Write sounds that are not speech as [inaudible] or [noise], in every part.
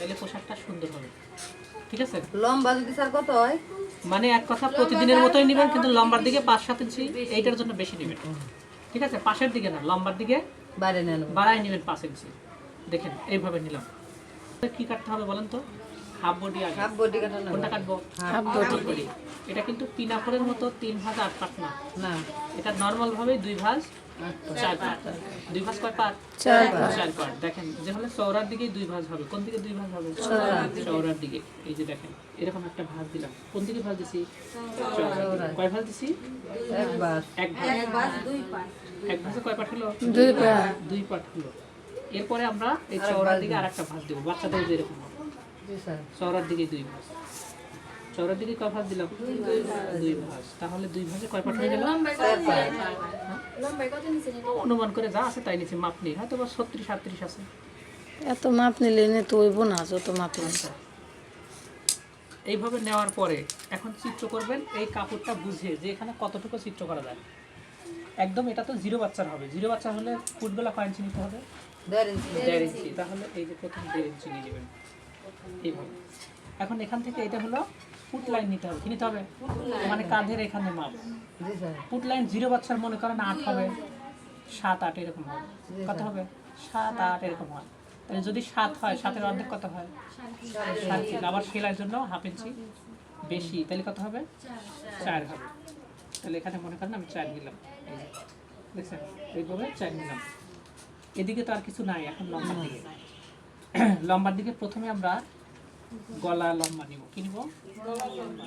তাহলে পোশাকটা সুন্দর হবে। ঠিক আছে? লম্বা যদি স্যার কত হয়? মানে এক কথা প্রতিদিনের মতোই নেবেন কিন্তু লম্বার দিকে পাঁচ সাত ইঞ্চি এইটার জন্য বেশি নেবেন। ঠিক আছে? পাশের দিকে না লম্বার দিকে বাইরে নেন। বাড়াই নেবেন পাঁচ ইঞ্চি। দেখেন এইভাবে নিলাম। কি কাটতে হবে বলেন তো? হাফ বডি আগে। হাফ বডি কাটা কোনটা কাটবো? Half body. এটা কিন্তু পিনাফরের মতো তিন ভাঁজ আট পাট না। না এটা নর্মাল ভাবে দুই ভাঁজ আচ্ছা। চার পাট দুই ভাঁজ কয় পাট চার চার পাট দেখেন যে হলে চৌরার দিকে দুই ভাঁজ হবে। কোন দিকে দুই ভাঁজ হবে? চৌরার দিকে। এই যে দেখেন এরকম একটা ভাঁজ দিলাম। কোন দিকে ভাঁজ দিছি? কয় ভাঁজ দিছি? এক ভাঁজ। এক ভাঁজে। কয় পাট হলো? দুই পা দুই পাট হলো। এরপরে আমরা এই চৌরার দিকে আর একটা ভাঁজ দেবো। বাচ্চাদের যে এরকম হবে। জি স্যার। চৌরার দিকে দুই ভাঁজ। চৌরার দিকে কয় ভাঁজ দিলাম? দুই ভাঁজ তাহলে দুই ভাঁজে কয় পাট হয়ে গেল অনুমান করে যা আছে তাই নিচে মাপ নেই হয়তো বা ছত্রিশ আটত্রিশ আছে। এত মাপ নিলে নে তো হইব না যত মাপ নিস আচ্ছা। এইভাবে নেওয়ার পরে এখন চিত্র করবেন এই কাপড়টা বুঝে যে এখানে কতটুকু চিত্র করা যায়। একদম এটা তো জিরো বাচ্চার হবে। জিরো বাচ্চা হলে ফুটবেলা কয় ইঞ্চি নিতে হবে? দেড় ইঞ্চি। তাহলে এই যে প্রথম দেড় ইঞ্চি নিয়ে নেবেন। এইভাবে। এখন এখান থেকে এটা হলো ফুট লাইন নিতে হবে। কি নিতে হবে? মানে কাঁধের এখানে মাপ। ফুট লাইন জিরো বাচ্চার মনে করেন আট হবে। সাত আট এরকম হবে। কত হবে? সাত আট এরকম হয়। তাহলে যদি সাত হয় সাতের অর্ধেক কত হয়? সাত ইঞ্চি। আবার সেলাইয়ের জন্য হাফ ইঞ্চি বেশি। তাহলে কত হবে? চার হবে। তাহলে এখানে মনে করেন আমি চার নিলাম। দেখছেন? এইভাবে চার নিলাম। এদিকে তো আর কিছু নাই এখন লম্বার দিকে। লম্বার দিকে প্রথমে আমরা গলা লম্বা নিব। কি নিব?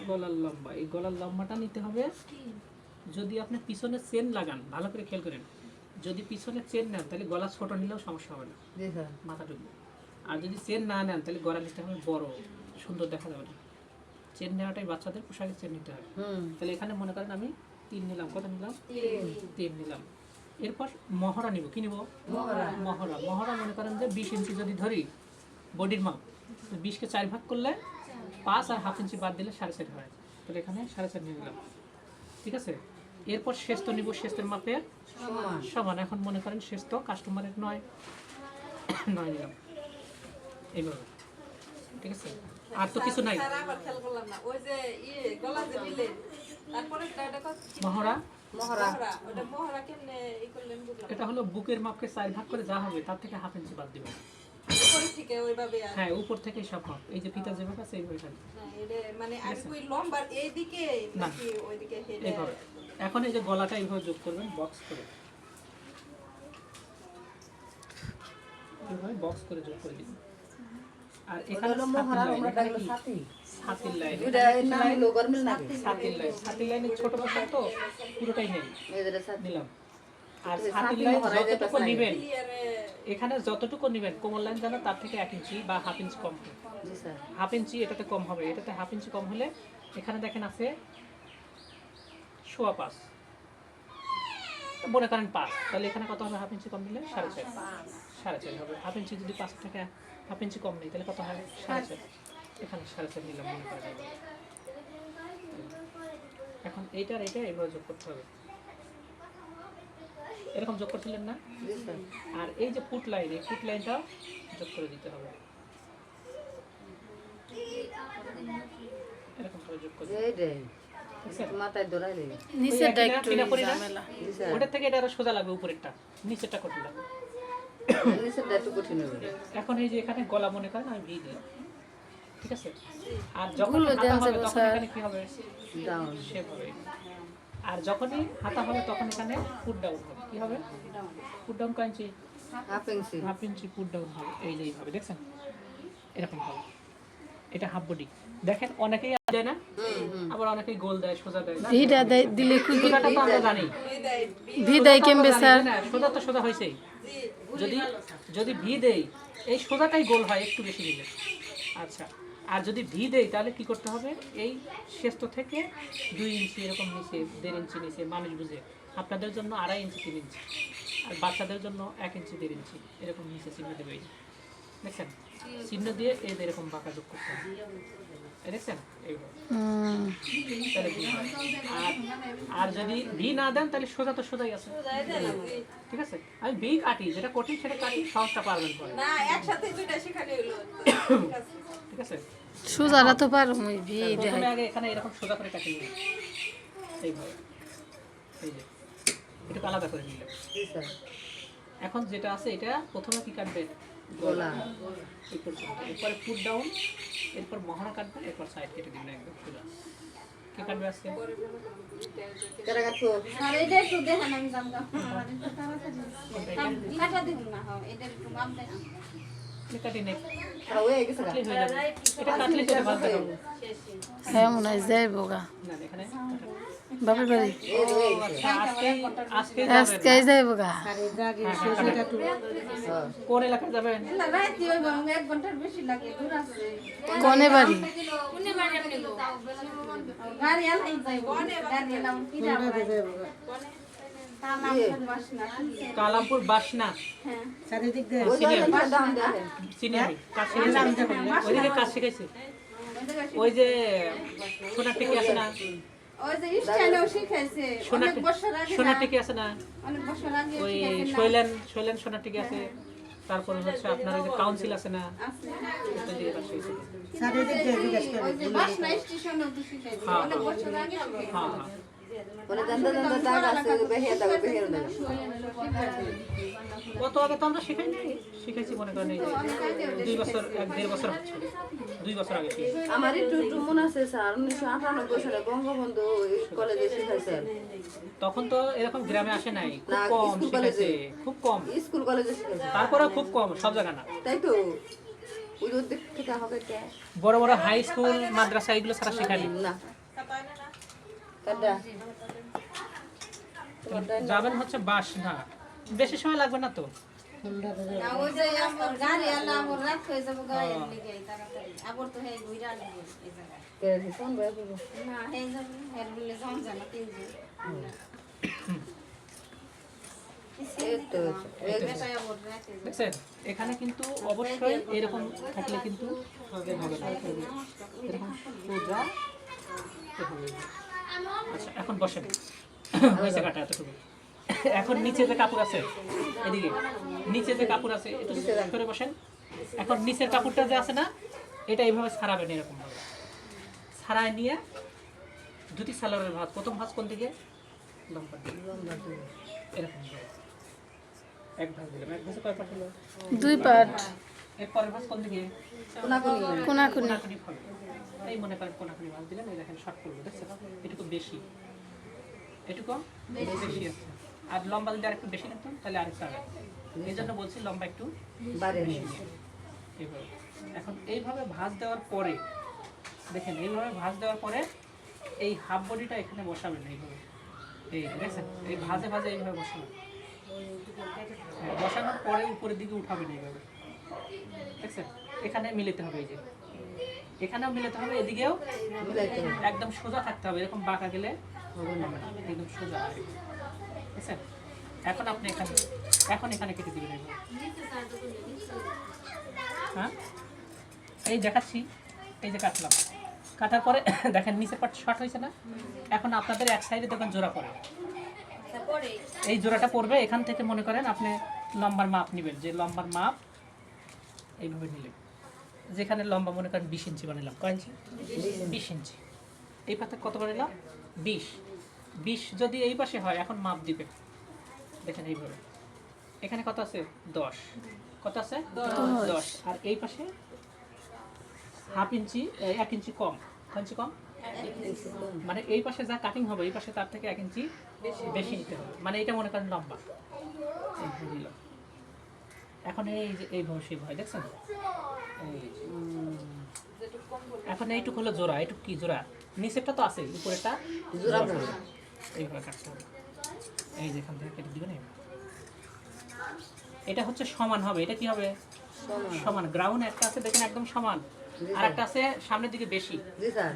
গলার লম্বা। এই গলার লম্বাটা নিতে হবে যদি আপনি পিছনে চেন লাগান ভালো করে খেয়াল করেন যদি পিছনে চেন নেন তাহলে গলা ছোট নিলেও সমস্যা হবে না। স্যার। মাথাটুকু আর যদি চেন না নেন তাহলে গলা নিতে হবে বড় সুন্দর দেখা যাবে না। চেন নেওয়াটাই বাচ্চাদের পোশাকের চেন নিতে হয়। হুম। তাহলে এখানে মনে করেন আমি তিন নিলাম। কত নিলাম? তিন। নিলাম। এরপর মহড়া নিব। কি নিব? মহড়া। মহড়া মনে করেন যে বিশ ইঞ্চি যদি ধরি বডির মাপ বিশকে চার ভাগ করলে পাঁচ আর হাফ ইঞ্চি বাদ দিলে সাড়ে চার হয়। তাহলে এখানে সাড়ে চার নিয়ে নিলাম। ঠিক আছে? এরপর শেষ তো নিব শেষের মাপে সমান। এখন মনে করেন শেষ তো কাস্টমারের নয়। নয় নিলাম। এইভাবে। ঠিক আছে? আর তো কিছু নাই। ইয়ে মহড়া? এটা হলো বুকের মাপকে চার ভাগ করে যা হবে তার থেকে হাফ ইঞ্চি বাদ দিবে উপরে থেকে ওইভাবে হ্যাঁ উপর থেকে সব মাপ এই যে ফিতা যেভাবে আছে এইভাবে থাকবে না, মানে আমি কই লম্বার এইদিকে নাকি ওইদিকে হেলে এইভাবে। এখন এই যে গলাটা এইভাবে যোগ করবেন বক্স করে। এইভাবে বক্স করে যোগ করে দিবেন আর এখানে আমরা ডাকলো সাথী। লাইন। নাম লাইন। লাইনে। ছোট বাচ্চা তো পুরোটাই নেই। সাথে। নিলাম। আর ছাতির লাইন যতটুকু। নেবেন এখানে যতটুকু নেবেন কোমল লাইন জানো তার থেকে এক ইঞ্চি বা হাফ ইঞ্চি কম হবে হাফ ইঞ্চি এটাতে কম হবে এটাতে হাফ ইঞ্চি কম হলে এখানে দেখেন আছে সোয়া পাঁচ। মনে করেন পাঁচ তাহলে এখানে কত হবে হাফ ইঞ্চি কম দিলে? সাড়ে চার। সাড়ে চার হবে। হাফ ইঞ্চি যদি পাঁচ থেকে হাফ ইঞ্চি কম নেই তাহলে কত হবে সাড়ে চার। এখানে সাড়ে চার নিলাম মনে করেন। এইভাবে। এখন এইটার এইটা এইভাবে যোগ করতে হবে। এরকম যোগ করছিলেন না? আর এই যে ফুট লাইন এই ফুট লাইনটাও যোগ করে দিতে হবে। এরকম করে যোগ করে? মাথায় নিচেরটা একটু? ঝামেলা। ওটার থেকে এটা আরও সোজা লাগবে উপরেরটা। নিচেরটা কঠিন লাগবে। নিচেরটা একটু কঠিন হবে। এখন এই যে এখানে গলা মনে করেন আমি ভি দিলাম। ঠিক আছে? আর যখন হবে তখন এখানে কি হবে? ডাউন হবে। আর যখনই হাতা হবে তখন এখানে ফুট ডাউন হবে। কি হবে? ফুট ডাউন কয় half inch half inch put down হবে। এই যে এইভাবে দেখছেন? এরকম হবে। এটা হাফ বডি দেখেন অনেকেই দেয় না আবার অনেকেই গোল দেয় সোজা দেয় না। ভিডা দেয় দিলে খুব সোজাটা তো আমরা জানি। ভি দেয় কেমবে স্যার? সোজা তো সোজা হয়েছেই যদি যদি ভি দেই এই সোজাটাই গোল হয় একটু বেশি দিলে। আচ্ছা। আর যদি ভি দেই তাহলে কি করতে হবে? এই শেষ থেকে দুই ইঞ্চি এরকম নিচে দেড় ইঞ্চি নিচে মানুষ বুঝে। আপনাদের জন্য আড়াই ইঞ্চি তিন ইঞ্চি। আর বাচ্চাদের জন্য এক ইঞ্চি দেড় ইঞ্চি এরকম নিচে চিহ্ন দেবে দেখছেন? চিহ্ন দিয়ে এই এরকম বাঁকা যোগ করতে হবে। দেখছেন। আর যদি ভি না দেন তাহলে সোজা তো সোজাই আছে। ঠিক আছে? আমি ভি কাটি যেটা কঠিন সেটা কাটি সহজটা পারবেন পরে। না একসাথে [coughs] ঠিক আছে? আছে তো পারো মুই বিয়ে দেয় প্রথমে আগে এখানে এরকম সোজা করে কাটিয়ে নিই এইভাবে। এই যে এটুকু আলাদা করে নিলাম এখন যেটা আছে এটা প্রথমে কি কাটবেন গলা। এই পর্যন্ত। এরপরে পুট ডাউন এরপর মহড়া কাটবেন এরপর সাইড কেটে দিবেন একদম সোজা। কে কাটবে আজকে? কেরা কাটবো আর এটা একটু দেখেন আমি দাম দাম। কাটা দিব না হ্যাঁ এটা একটু নেই আর হয়ে মনে হয় যাইব? গা বাপের বাড়ি আজকে আজকে আজকে যাইব? গা। কোন এলাকায় যাবেন না রাইতে ওই বাবা, এক ঘণ্টার বেশি লাগে দূর আছে কোনে বাড়ি গাড়ি কালামপুর বাসনা। হ্যাঁ? ওইদিকে কাজ শিখেছি ওই যে সোনার টিকি আছে না? সোনার না, টিকি আছে ওই শৈলেন শৈলেন সোনার টিকি আছে। তারপর হচ্ছে আপনার ওই যে কাউন্সিল আছে না? হ্যাঁ। হ্যাঁ। হ্যাঁ দাগ কত আগে তো আমরা শিখাই নাই? শিখাইছি মনে করেন দুই বছর এক দেড় বছর হচ্ছে। দুই বছর আগে আমার একটু একটু মনে আছে স্যার। উনিশশো আটানব্বই সালে বঙ্গবন্ধু কলেজে শিখাইছেন তখন তো এরকম গ্রামে আসে নাই। খুব কম স্কুল শিখাইছে। কলেজে। খুব কম। স্কুল কলেজে তারপরে খুব কম সব জায়গা না। তাই তো। বড় বড় হাই স্কুল মাদ্রাসা এগুলো সারা শেখালি না। যাবেন হচ্ছে বাস না বেশি সময় লাগবে না তো? এখানে কিন্তু অবশ্যই এরকম থাকলে কিন্তু হবে না এরকম সোজা হবে না। আচ্ছা এখন বসেন। [coughs] এতটুকু। এখন নিচে যে কাপড় আছে এদিকে। নিচে যে কাপড় আছে একটু করে বসেন। এখন নিচের কাপড়টা যে আছে না এটা এইভাবে ছাড়াবেন এরকম ভাবে। ছাড়ায় নিয়ে দুটি সালোয়ারের ভাঁজ। প্রথম ভাঁজ কোন দিকে? লম্বা এরকম এক ভাঁজ দিলাম। এক ভাঁজে কয় পাট হলো? দুই পাট। এর পরের ভাঁজ কোন দিকে? কোনাকুনি। কোনাকুনি। এই মনে করেন কোনাকুনি ভাঁজ দিলেন এই দেখেন শর্ট করব দেখছেন? বেশি। এটুকু বেশি। আছে। আর লম্বা যদি আরেকটু বেশি নিতাম তাহলে আরেকটু আগে এই জন্য বলছি লম্বা একটু বেশি। এইভাবে এখন এইভাবে ভাঁজ দেওয়ার পরে দেখেন এইভাবে ভাঁজ দেওয়ার পরে এই হাফ বডিটা এখানে বসাবেন এইভাবে। এই দেখছেন এই ভাজে ভাজে এইভাবে বসাবেন। হ্যাঁ, বসানোর পরে উপরের দিকে উঠাবেন এইভাবে। দেখছেন? এখানে মিলিতে হবে এই যে। এখানেও মিলাতে হবে এদিকেও একদম সোজা থাকতে হবে এরকম বাঁকা গেলে একদম সোজা। হবে বুঝছেন এখন আপনি এখানে এখন এখানে কেটে দিবেন। হ্যাঁ? এই দেখাচ্ছি এই যে কাটলাম। কাটার পরে [coughs] দেখেন নিচের পাট শর্ট হয়েছে না? এখন আপনাদের এক সাইডে দেখবেন জোড়া পড়ে। এই জোড়াটা পড়বে এখান থেকে মনে করেন আপনি লম্বার মাপ নেবেন। যে লম্বার মাপ এইভাবে নিলেন। যেখানে লম্বা মনে করেন বিশ ইঞ্চি বানালাম। কয় ইঞ্চি? বিশ ইঞ্চি। এই পাতে কত বানালাম? বিশ। বিশ যদি এই পাশে হয় এখন মাপ দিবে দেখেন এইভাবে। এখানে কত আছে? দশ। কত আছে? দশ। আর এই পাশে হাফ ইঞ্চি এক ইঞ্চি কম। কয় ইঞ্চি কম? মানে এই পাশে যা কাটিং হবে এই পাশে তার থেকে এক ইঞ্চি বেশি নিতে হবে। মানে এটা মনে করেন লম্বা। এখন এই যে এই ভয় সেই ভয় দেখছেন। এখন এইটুক হলো জোড়া এইটুক কি জোড়া? নিচেরটা তো আছে উপরেরটা জোড়া। এইভাবে কাটতে হবে। এই যে এখান থেকে কেটে দিবেন এটা হচ্ছে সমান হবে এটা কি হবে? সমান। গ্রাউন্ড একটা আছে দেখেন একদম সমান। আর একটা আছে সামনের দিকে বেশি।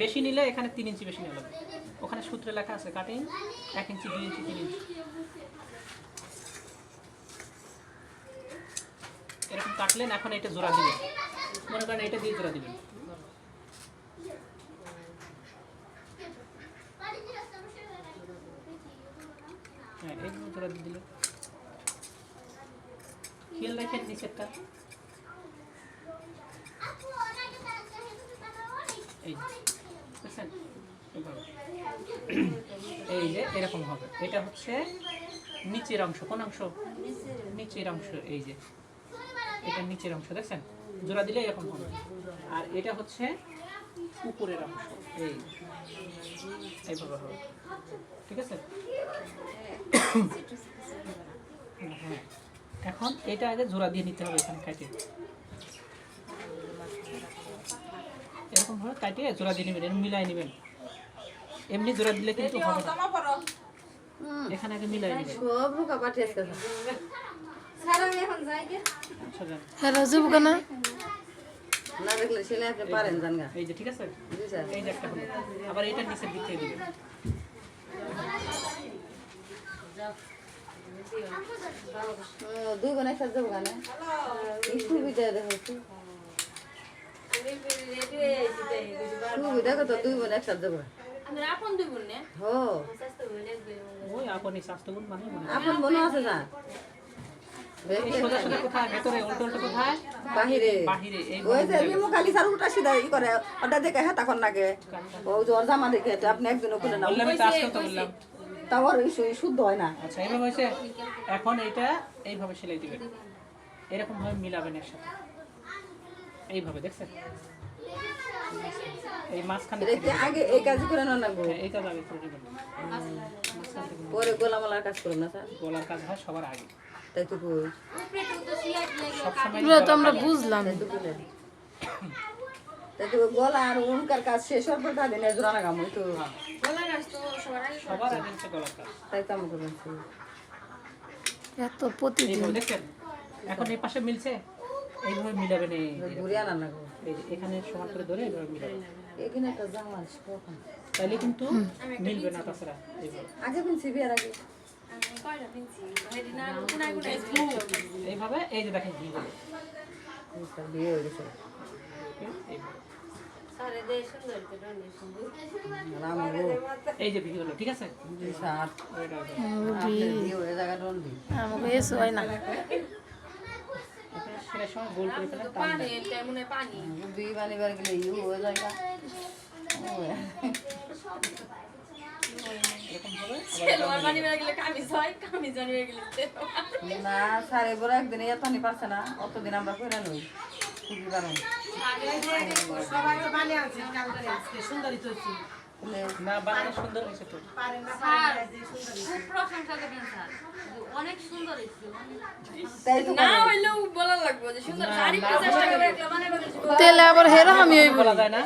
বেশি নিলে এখানে তিন ইঞ্চি বেশি লাগবে। ওখানে সূত্রে লেখা আছে কাটিং এক ইঞ্চি দুই ইঞ্চি তিন ইঞ্চি। এরকম কাটলেন এখন এটা জোড়া দিবেন মনে করেন এটা দিয়ে জোড়া দিবেন হ্যাঁ এইভাবে জোড়া দিয়ে দিলেন খেয়াল নিচেরটা এই যে, এই যে এরকম হবে এটা হচ্ছে নিচের অংশ কোন অংশ নিচের অংশ এই যে এটা নিচের অংশ দেখছেন? জোড়া দিলে এরকম হবে। আর এটা হচ্ছে উপরের অংশ। এই। এইভাবে হবে। ঠিক আছে? হ্যাঁ। এখন এটা আগে জোড়া দিয়ে নিতে হবে এখানে কাটে এরকম ভাবে কাটিয়ে জোড়া দিয়ে নেবেন এরকম মিলাই নেবেন। এমনি জোড়া দিলে কিন্তু হবে না। এখানে আগে মিলাই নেবেন। সব রুকা পাঠিয়ে আসতে স্যার আমি এখন যাই গে আচ্ছা যান। হ্যাঁ রাজীব কেন? না দেখলে ছেলে আপনি পারেন এই যে ঠিক আছে? জি স্যার এই যে একটা আবার এটা নিচের দিক থেকে দিবেন দুই বোন একসাথে যাব গানে সুবিধা দেখো সুবিধা কত দুই বোন। একসাথে যাব আপন দুই বোন মানে আপন আছে না? আপনি খুলে না শুদ্ধ হয় না। আচ্ছা এইভাবে হয়েছে এখন এইটা এইভাবে সেলাই দিবেন। এরকম ভাবে মিলাবেন এর সাথে এইভাবে দেখছেন? এই মাঝখানে আগে এই কাজ করে না না হ্যাঁ, এই কাজ আগে করে নেবেন। পরে গোলামালার কাজ করুন না স্যার। গলার কাজ হয় সবার আগে। তাই তো সবসময় আমরা বুঝলাম। তাই তো গলা আর উনকার কাজ শেষ হওয়ার পর গাম তো। আমাকে বলছি। এত প্রতিদিন। এখন এই পাশে মিলছে এইভাবে মিলাবেন এই ঘুরে আনা না গো এই যে এখানে সমান করে ধরে এইভাবে মিলাবেন এখানে একটা জামা আছে তাইলে কিন্তু মিলবে না তাছাড়া আগে বিয়ার আগে। এইভাবে, এই যে দেখেন এইভাবে। এই যে ঠিক আছে স্যার আমাকে এসো হয় না সেলাই সময় গোল করে টান পানি মনে হয় পানি গেলে ইউ হয়ে জায়গা এরকম হবে বেড়ে হয় বেড়ে না স্যার এবার একদিন এত নি পারছে না অতদিন আমরা করে নই। খুবই পারো না বানানো সুন্দর হয়েছে তো। খুব প্রশংসা করেন স্যার। অনেক সুন্দর হয়েছে। না হইলেও বলা লাগবে যে সুন্দর। শাড়ি পরে চেষ্টা করে একটা বানাই বানাই তেলে আবার হেরা আমি ওই বলা যায় না।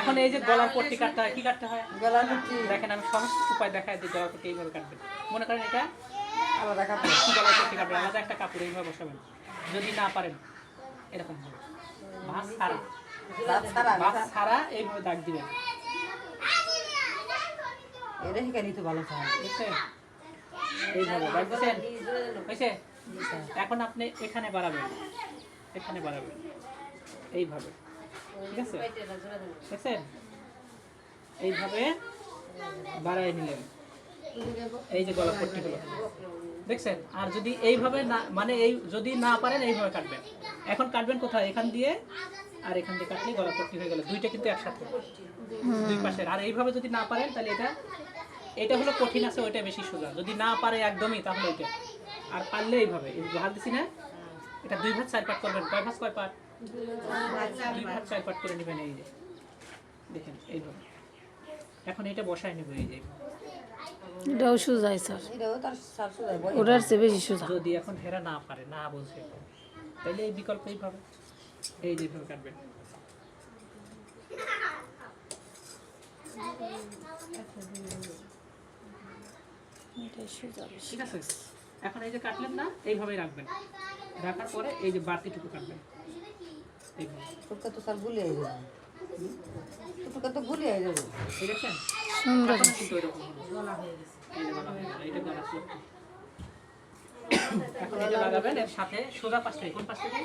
এখন এই যে গলার পট্টি কাটতে হয় কি কাটতে হয়? গলা লুচি দেখেন আমি সহজ উপায় দেখাই দিই গলার পট্টি এইভাবে কাটবেন মনে করেন এটা? আলাদা কাপড়। গলার পট্টি কাটবেন আলাদা একটা কাপড় এইভাবে বসাবেন। যদি না পারেন এরকম হবে। ভাঁজ ছাড়া। ভাঁজ ছাড়া এইভাবে দাগ দিবেন। এটা শিখে নিতে ভালো দিচ্ছেন হয়েছে? এখন আপনি এখানে বাড়াবেন। এখানে বাড়াবেন। এইভাবে। ঠিক আছে? দেখছেন? এইভাবে বাড়াই নিলেন। এই যে গলা দেখছেন? আর যদি এইভাবে না মানে এই, যদি না পারেন, এইভাবে কাটবেন। এখন কাটবেন কোথায়? এখান দিয়ে আর এখান দিয়ে কাটলে গলা পট্টি হয়ে গেল। দুইটা কিন্তু একসাথে। দুই পাশের। আর এইভাবে যদি না পারেন, তাহলে এটা এটা হলো কঠিন আছে ওইটা বেশি সোজা। যদি না পারে একদমই তাহলে ওইটা। আর পারলে এইভাবে এই ভাগ দিছি না এটা দুই ভাগ চার পাট করবেন। কয় ভাগ কয় পাট? দুই ভাগ চার পাট করে নেবেন এই যে। দেখেন এইভাবে। এখন এটা বসায় নেব এই যে। এটাও সুজাই স্যার। ওটার চেয়ে বেশি সুজা। যদি এখন হেরা না পারে না বোঝে তাহলে এই বিকল্প এইভাবে। এই যেভাবে কাটবেন। বেশি ঠিক আছে এখন এই যে কাটলেন না এইভাবেই রাখবেন। রাখার পরে এই যে বাড়তিটুকু কাটবেন। এইভাবে তো স্যার গুলিয়ে যাবে। তো যাবে। ঠিক আছে সুন্দর কিন্তু এরকম হবে। এই যে গলা হয়ে গেল, এইটা গলা ছিল। এখন এটা লাগাবেন এর সাথে সোজা পাশ থেকে কোন পাশ থেকে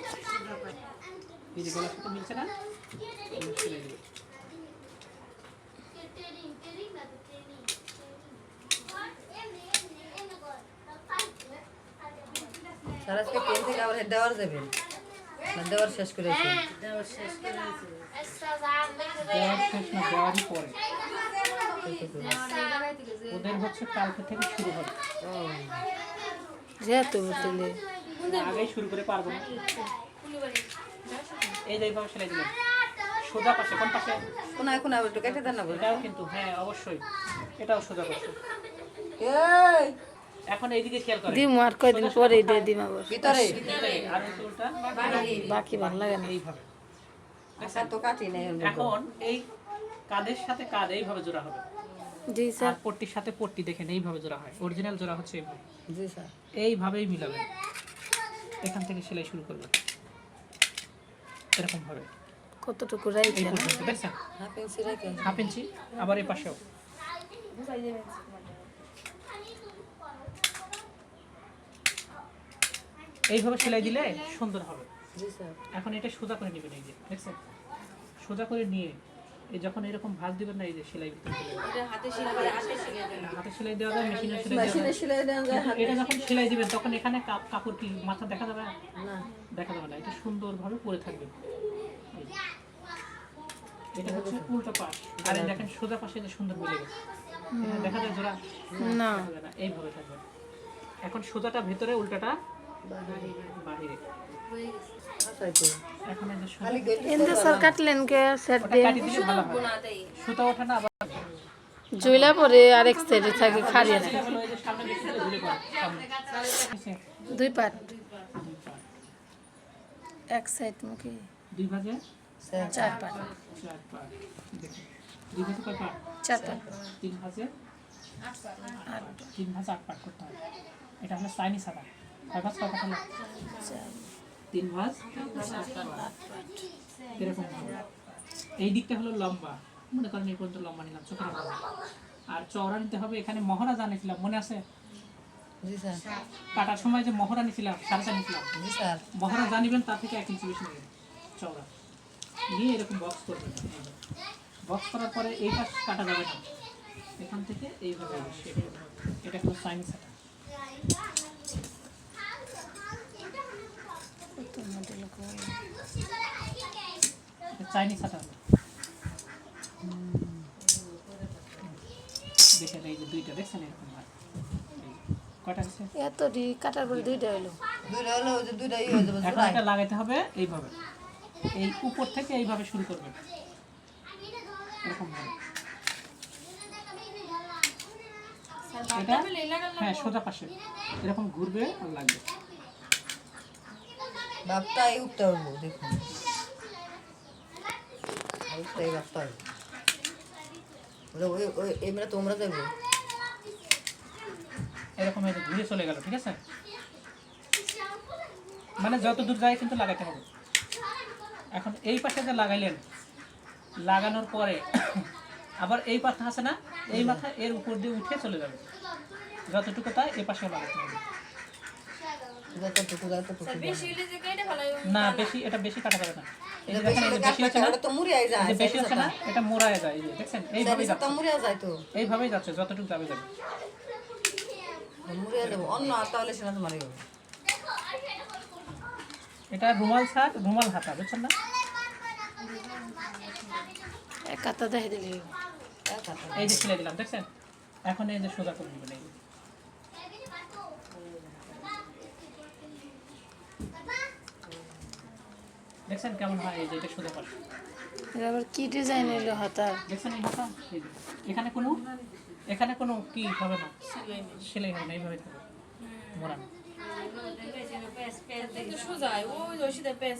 এই যে গলার সাথে মিলছে না এবার সেলাই দিবে স্যার আজকে ট্রেন থেকে আবার দেওয়ার যাবেন না দেওয়ার শেষ করেছি। দেওয়ার শেষ না দেওয়ারই পরে ওদের হচ্ছে কালকে থেকে শুরু হবে। যেহেতু বুতলে আগেই শুরু করে পারব না। এই যে এইভাবে সেলাই দিলেন সোজা পাশে কোন পাশে? কোন এখন আবার একটু কেটে দেন না বলে এটাও কিন্তু হ্যাঁ অবশ্যই। এটাও সোজা পাশে। এই! এখন এইদিকে খেয়াল করেন। দিম আর কয়দিন পরে দিয়ে দিম আবার। ভিতরে। আর হচ্ছে বাকি ভালো লাগে না। এইভাবে। আচ্ছা তো কাটি নেই এখন এই কাঁধের সাথে কাঁধ এইভাবে জোড়া হবে? জি স্যার। পট্টির সাথে পট্টি দেখেন এইভাবে জোড়া হয়। অরিজিনাল জোড়া হচ্ছে এইভাবে। জি স্যার। এইভাবেই মিলাবেন। এখান থেকে সেলাই শুরু করবেন। এরকম ভাবে। কতটুকু এই রাইছে না পর্যন্ত দেখছেন হাফ ইঞ্চি রেখে হাফ ইঞ্চি আবার এই পাশেও। এইভাবে সেলাই দিলে সুন্দর হবে। এখন এটা সোজা করে নেবেন এই যে দেখছেন? সোজা করে নিয়ে এই যখন এরকম ভাঁজ দিবেন না এই যে সেলাই। হাতে সেলাই হাতে সেলাই দেন হাতে সেলাই দেওয়া যায় মেশিনে সেলাই দেওয়া যায়। এটা যখন সেলাই দিবেন তখন এখানে কাপ- কাপড় কি মাথা দেখা যাবে? না? দেখা যাবে না এটা সুন্দরভাবে পরে থাকবে। এটা হচ্ছে উল্টো পাশ। আর দেখেন সোজা পাশে যে সুন্দর মিলে গেছে। দেখা যায় জোড়া? না। না এইভাবে থাকবে। এখন সোজাটা ভেতরে উল্টাটা জুইলা পরে আরেক সাইডে থাকে খারিয়ে? দুই পাট। এক সাইড মুখে। দুই চার পাট। চার পাট। তিন আট আট পাট করতে হবে এটা হলো চাইনিজ সাদা। তিন ভাজ এরকম এই দিকটা হলো লম্বা। মনে করেন এই পর্যন্ত লম্বা নিলাম লম্বা। আর চওড়া নিতে হবে এখানে মহড়া জানিয়েছিলাম মনে আছে? কাটার সময় যে মহড়া নিছিলাম সাড়ে চার নিছিলাম। মহড়া জানিবেন তার থেকে এক ইঞ্চি বেশি নেবেন চওড়া। নিয়ে এরকম বক্স করবেন। বক্স করার পরে এইটা কাটা যাবে না। এখান থেকে এইভাবে এটা হলো সাইনিস হাতা কত মডেল করে এটা চাইনিজ হাতা দেখেন এই যে দুইটা দেখছেন এরকম এই, কয়টা আছে? এত ডি কাটার পরে দুইটা হলো দুইটা হলো যে দুইটা ই হয়ে যাবে এখন এটা লাগাইতে হবে এইভাবে। এই উপর থেকে এইভাবে শুরু করবেন। এরকম এটা হ্যাঁ সোজা পাশে। এরকম ঘুরবে আর লাগবে। বাপটা এই উঠতে হব দেখুন। উঠতে বাপটা। ওই ওই এমরা তোমরা যাব এরকম ঘুরে চলে গেল ঠিক আছে? মানে যত দূর যায় কিন্তু লাগাতে হবে। এখন এই পাশে যে লাগাইলেন লাগানোর পরে আবার এই পাথা আছে না এই মাথা এর উপর দিয়ে উঠে চলে যাবে। যতটুকু তাই এই পাশেও লাগাতে হবে। যতটুকু যতটুকু। না বেশি এটা বেশি কাটা যাবে না। এই যে এটা বেশি দেখেন এই যে বেশি হচ্ছে না। ওটা তো মুড়িয়াই যায় যে বেশি হচ্ছে না এটা মোড়ায় যায় এই যে দেখছেন এইভাবেই যাচ্ছে। মুড়িয়া যায় তো। এইভাবেই যাচ্ছে যতটুকু যাবে। যাবে মুড়িয়া যাব অন্য আর তাহলে সেটা তোমার এটা রুমাল ছাড় রুমাল হাতা বুঝছেন না? এক কাতা দেখে দিলে। এই যে ছেলে দিলাম দেখছেন? এখন এই যে সোজা করে দিবেন এই দেখছেন কেমন হয় এই যে এটা সোজা পাশে? এর আবার কি ডিজাইন এলো হাতা দেখছেন এই হাতা? এখানে কোনো? এখানে কোনো কি হবে না? সেলাই হবে না এইভাবে থাকবে। মোড়ানো সোজা ওই ওই পেস